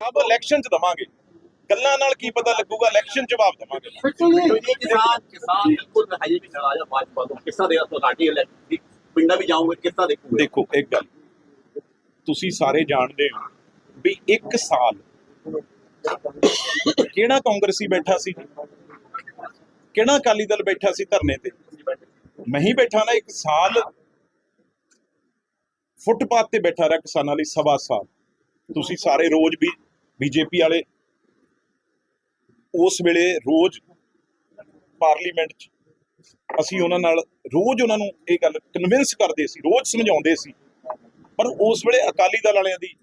ਆਪ ਇਲੈਕਸ਼ਨ ਚ ਦਵਾਂਗੇ। ਗੱਲਾਂ ਨਾਲ ਕੀ ਪਤਾ ਲੱਗੂਗਾ ਇਲੈਕਸ਼ਨ ਜਵਾਬ ਦਵਾਂਗੇ। ਜੀ ਕਿਸਾਨ ਕਿਸਾਨ ਬਿਲਕੁਲ ਹਜੇ ਵੀ ਨਾਰਾਜ਼ ਆ ਭਾਜਪਾ ਤੋਂ। ਕਿੱਸਾ ਦੇਗਾ ਤੁਹਾਡੀ ਇਲੈਕਟ੍ਰਿਕ ਪਿੰਡਾਂ ਵੀ ਜਾਓਗੇ ਕਿੱਸਾ ਦੇਖੋਗੇ? ਦੇਖੋ ਇੱਕ ਗੱਲ। ਤੁਸੀਂ ਸਾਰੇ ਜਾਣਦੇ ਹੋ ਵੀ ਇੱਕ ਸਾਲ ਕਿਹੜਾ ਕਾਂਗਰਸੀ ਬੈਠਾ ਸੀ? ਕਿਹੜਾ ਅਕਾਲੀ ਦਲ ਬੈਠਾ ਸੀ ਧਰਨੇ ਤੇ? ਮੈਂ ਹੀ ਬੈਠਾ ਨਾ ਇੱਕ ਸਾਲ ਫੁੱਟਪਾਥ ਤੇ ਬੈਠਾ ਰਿਹਾ ਕਿਸਾਨਾਂ ਲਈ ਸਵਾ ਸਾਲ। ਤੁਸੀਂ ਸਾਰੇ ਰੋਜ਼ ਵੀ ਬੀਜੇਪੀ ਵਾਲੇ ਉਸ ਵੇਲੇ ਰੋਜ਼ ਪਾਰਲੀਮੈਂਟ 'ਚ ਅਸੀਂ ਉਹਨਾਂ ਨਾਲ ਰੋਜ਼ ਉਹਨਾਂ ਨੂੰ ਇਹ ਗੱਲ ਕਨਵਿੰਸ ਕਰਦੇ ਸੀ, ਰੋਜ਼ ਸਮਝਾਉਂਦੇ ਸੀ। ਪਰ ਉਸ ਵੇਲੇ ਅਕਾਲੀ ਦਲ ਵਾਲਿਆਂ ਦੀ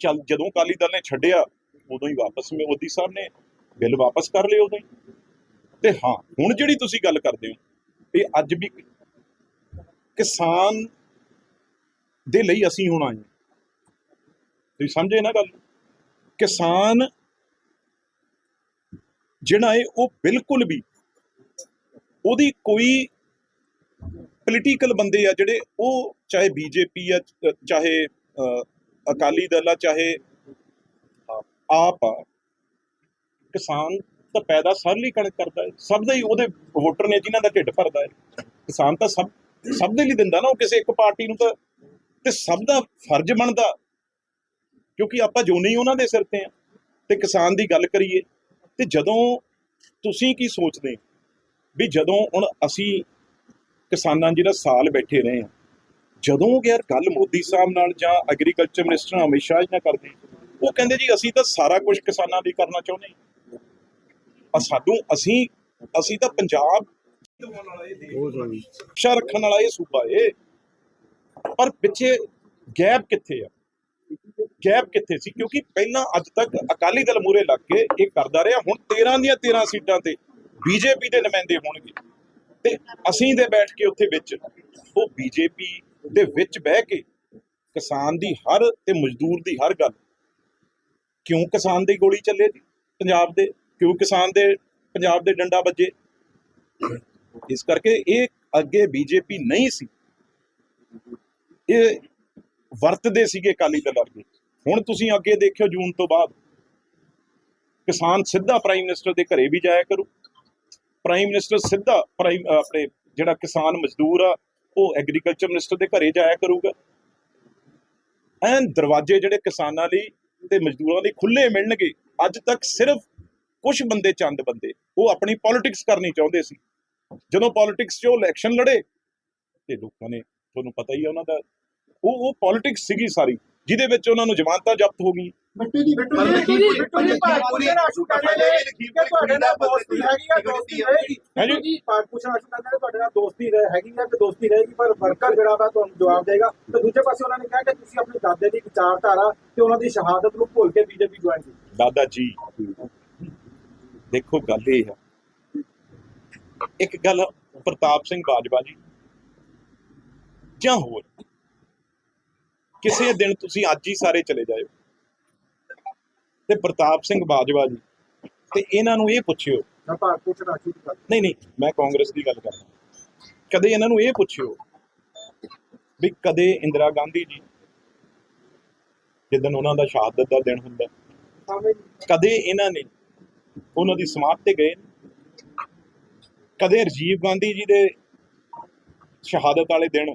ਚੱਲ ਜਦੋਂ ਅਕਾਲੀ ਦਲ ਨੇ ਛੱਡਿਆ, ਉਦੋਂ ਹੀ ਵਾਪਸ ਮੋਦੀ ਸਾਹਿਬ ਨੇ ਬਿੱਲ ਵਾਪਸ ਕਰ ਲਏ ਉਦੋਂ ਹੀ। ਤੇ ਹਾਂ, ਹੁਣ ਜਿਹੜੀ ਤੁਸੀਂ ਗੱਲ ਕਰਦੇ ਹੋ, ਇਹ ਅੱਜ ਵੀ ਕਿਸਾਨ ਦੇ ਲਈ ਅਸੀਂ ਹੁਣ ਆਏ ਹਾਂ। ਤੁਸੀਂ ਸਮਝੇ ਨਾ ਗੱਲ? ਕਿਸਾਨ ਜਿਹੜਾ ਹੈ ਉਹ ਬਿਲਕੁਲ ਵੀ ਉਹਦੀ ਕੋਈ ਪੋਲੀਟੀਕਲ ਬੰਦੇ ਆ ਜਿਹੜੇ ਉਹ ਚਾਹੇ ਬੀਜੇਪੀ ਆ, ਚਾਹੇ ਅਕਾਲੀ ਦਲ ਆ, ਚਾਹੇ ਆਪ ਆ, ਕਿਸਾਨ ਤਾਂ ਪੈਦਾ ਸਰ ਲਈ ਕਣਕ ਕਰਦਾ ਹੈ ਸਭ ਦਾ ਹੀ ਉਹਦੇ ਵੋਟਰ ਨੇ ਜਿਨ੍ਹਾਂ ਦਾ ਢਿੱਡ ਭਰਦਾ ਹੈ ਕਿਸਾਨ ਤਾਂ ਸਭ ਸਭ ਦੇ ਲਈ ਦਿੰਦਾ ਨਾ, ਉਹ ਕਿਸੇ ਇੱਕ ਪਾਰਟੀ ਨੂੰ ਤਾਂ, ਤੇ ਸਭ ਦਾ ਫਰਜ਼ ਬਣਦਾ ਕਿਉਂਕਿ ਆਪਾਂ ਜੋ ਨਹੀਂ ਉਹਨਾਂ ਦੇ ਸਿਰ ਤੇ ਆ ਤੇ ਕਿਸਾਨ ਦੀ ਗੱਲ ਕਰੀਏ ਤੇ ਜਦੋਂ ਤੁਸੀਂ ਕੀ ਸੋਚਦੇ ਵੀ ਜਦੋਂ ਹੁਣ ਅਸੀਂ ਕਿਸਾਨਾਂ ਜਿਹੜਾ ਸਾਲ ਬੈਠੇ ਰਹੇ ਆ ਜਦੋਂ ਯਾਰ ਗੱਲ ਮੋਦੀ ਸਾਹਿਬ ਨਾਲ ਜਾਂ ਐਗਰੀਕਲਚਰ ਮਿਨਿਸਟਰ ਅਮਿਤ ਸ਼ਾਹ ਜੀ ਨਾਲ ਕਰਦੇ ਉਹ ਕਹਿੰਦੇ ਜੀ ਅਸੀਂ ਤਾਂ ਸਾਰਾ ਕੁਝ ਕਿਸਾਨਾਂ ਲਈ ਕਰਨਾ ਚਾਹੁੰਦੇ ਆ। ਸਾਨੂੰ ਅਸੀਂ ਅਸੀਂ ਤਾਂ ਪੰਜਾਬ ਸ਼ਾ ਰੱਖਣ ਵਾਲਾ ਇਹ ਸੂਬਾ ਏ। ਪਰ ਪਿੱਛੇ ਗੈਪ ਕਿੱਥੇ ਆ? ਗੈਪ ਕਿੱਥੇ ਸੀ? ਕਿਉਂਕਿ ਪਹਿਲਾਂ ਅੱਜ ਤੱਕ ਅਕਾਲੀ ਦਲ ਮੂਰੇ ਲੱਗ ਕੇ ਇਹ ਕਰਦਾ ਰਿਹਾ। ਹੁਣ 13 ਦੀਆਂ 13 ਸੀਟਾਂ ਤੇ ਬੀਜੇਪੀ ਦੇ ਨੁਮਾਇੰਦੇ ਹੋਣਗੇ। ਤੇ ਅਸੀਂ ਦੇ ਬੈਠ ਕੇ ਉੱਥੇ ਵਿੱਚ ਉਹ ਬੀਜੇਪੀ ਦੇ ਵਿੱਚ ਬਹਿ ਕੇ ਕਿਸਾਨ ਦੀ ਹਰ ਤੇ ਮਜ਼ਦੂਰ ਦੀ ਹਰ ਗੱਲ ਕਿਉਂ ਕਿਸਾਨ ਦੀ ਗੋਲੀ ਚੱਲੇ ਜੀ? ਪੰਜਾਬ ਦੇ ਕਿਉਂ ਕਿਸਾਨ ਦੇ ਪੰਜਾਬ ਦੇ ਡੰਡਾ ਵੱਜੇ? ਇਸ ਕਰਕੇ ਇਹ ਅੱਗੇ ਬੀਜੇਪੀ ਨਹੀਂ ਸੀ। ਇਹ ਵਰਤਦੇ ਸੀਗੇ ਅਕਾਲੀ ਦਲ ਵਰਗੇ ਹੁਣ ਤੁਸੀਂ ਅੱਗੇ ਦੇਖਿਓ ਜੂਨ ਤੋਂ ਬਾਅਦ, ਕਿਸਾਨ ਸਿੱਧਾ ਪ੍ਰਾਈਮ ਮਿਨਿਸਟਰ ਦੇ ਘਰੇ ਵੀ ਜਾਇਆ ਕਰੂ। ਪ੍ਰਾਈਮ ਮਿਨਿਸਟਰ ਸਿੱਧਾ ਪ੍ਰਾਈਮ ਆਪਣੇ ਜਿਹੜਾ ਕਿਸਾਨ ਮਜ਼ਦੂਰ ਆ, ਉਹ ਐਗਰੀਕਲਚਰ ਮਿਨਿਸਟਰ ਦੇ ਘਰੇ ਜਾਇਆ ਕਰੂਗਾ। ਐਨ ਦਰਵਾਜ਼ੇ ਜਿਹੜੇ ਕਿਸਾਨਾਂ ਲਈ ਤੇ ਮਜ਼ਦੂਰਾਂ ਲਈ ਖੁੱਲੇ ਮਿਲਣਗੇ। ਅੱਜ ਤੱਕ ਸਿਰਫ ਕੁਝ ਬੰਦੇ ਚੰਦ ਬੰਦੇ, ਉਹ ਆਪਣੀ ਪੋਲਿਟਿਕਸ ਕਰਨੀ ਚਾਹੁੰਦੇ ਸੀ। ਜਦੋਂ ਪੋਲਿਟਿਕਸ 'ਚ ਉਹ ਇਲੈਕਸ਼ਨ ਲੜੇ, ਤੇ ਲੋਕਾਂ ਨੇ, ਤੁਹਾਨੂੰ ਪਤਾ ਹੀ ਹੈ ਉਹਨਾਂ ਦਾ, ਉਹ ਉਹ ਪੋਲਿਟਿਕਸ ਸੀਗੀ ਸਾਰੀ। ਜਿਹਦੇ ਵਿੱਚ ਉਹਨਾਂ ਨੂੰ ਜ਼ਮਾਨਤਾਂ ਜ਼ਬਤ ਹੋ ਗਈ ਬਿੱਟੂ ਜੀ ਬਿੱਟੂ ਜੀ ਬਿੱਟੂ ਜੀ ਬਿੱਟੂ ਜੀ ਭਾਰਤ ਦੇ ਆਸ਼ੂ ਕਹਿੰਦੇ ਨੇ ਕਿ ਤੁਹਾਡੇ ਨਾਲ ਦੋਸਤੀ ਹੈਗੀ ਆ ਦੋਸਤੀ ਰਹੇਗੀ ਹਾਂਜੀ। ਬਿੱਟੂ ਜੀ ਭਾਰਤ ਪੁੱਛਣ ਆਸ਼ੂ ਕਹਿੰਦੇ ਨੇ ਤੁਹਾਡੇ ਨਾਲ ਦੋਸਤੀ ਰਹੇ ਹੈਗੀ ਆ ਤੇ ਦੋਸਤੀ ਰਹੇਗੀ ਪਰ ਵਰਕਰ ਜਿਹੜਾ ਵਾ ਤੁਹਾਨੂੰ ਜਵਾਬ ਦੇਗਾ ਤੇ ਦੂਜੇ ਪਾਸੇ ਉਹਨਾਂ ਨੇ ਕਿਹਾ ਕਿ ਤੁਸੀਂ ਆਪਣੇ ਦਾਦੇ ਦੀ ਵਿਚਾਰਧਾਰਾ ਤੇ ਉਹਨਾਂ ਦੀ ਸ਼ਹਾਦਤ ਨੂੰ ਭੁੱਲ ਕੇ ਬੀਜੇਪੀ ਜੁਆਇਨ ਕੀਤੀ ਦਾਦਾ ਜੀ ਦੇਖੋ ਗੱਲ ਇਹ ਹੈ ਇੱਕ ਗੱਲ ਪ੍ਰਤਾਪ ਸਿੰਘ ਬਾਜਵਾ ਜੀ ਜਾਂ ਹੋਰ ਕਿਸੇ ਦਿਨ ਤੁਸੀਂ ਅੱਜ ਹੀ ਸਾਰੇ ਚਲੇ ਜਾਇਓ। ਤੇ ਪ੍ਰਤਾਪ ਸਿੰਘ ਬਾਜਵਾ ਜੀ ਤੇ ਇਹਨਾਂ ਨੂੰ ਇਹ ਪੁੱਛਿਓ। ਨਹੀਂ ਨਹੀਂ ਮੈਂ ਕਾਂਗਰਸ ਦੀ ਗੱਲ ਕਰਦਾ। ਕਦੇ ਇਹਨਾਂ ਨੂੰ ਇਹ ਪੁੱਛਿਓ ਵੀ ਕਦੇ ਇੰਦਰਾ ਗਾਂਧੀ ਜੀ ਜਿੱਦਨ ਉਹਨਾਂ ਦਾ ਸ਼ਹਾਦਤ ਦਾ ਦਿਨ ਹੁੰਦਾ ਕਦੇ ਇਹਨਾਂ ਨੇ ਉਹਨਾਂ ਦੀ ਸਮਾਧ ਤੇ ਗਏ? ਕਦੇ ਰਾਜੀਵ ਗਾਂਧੀ ਜੀ ਦੇ ਸ਼ਹਾਦਤ ਵਾਲੇ ਦਿਨ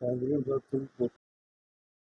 Kaldırım zaten bu.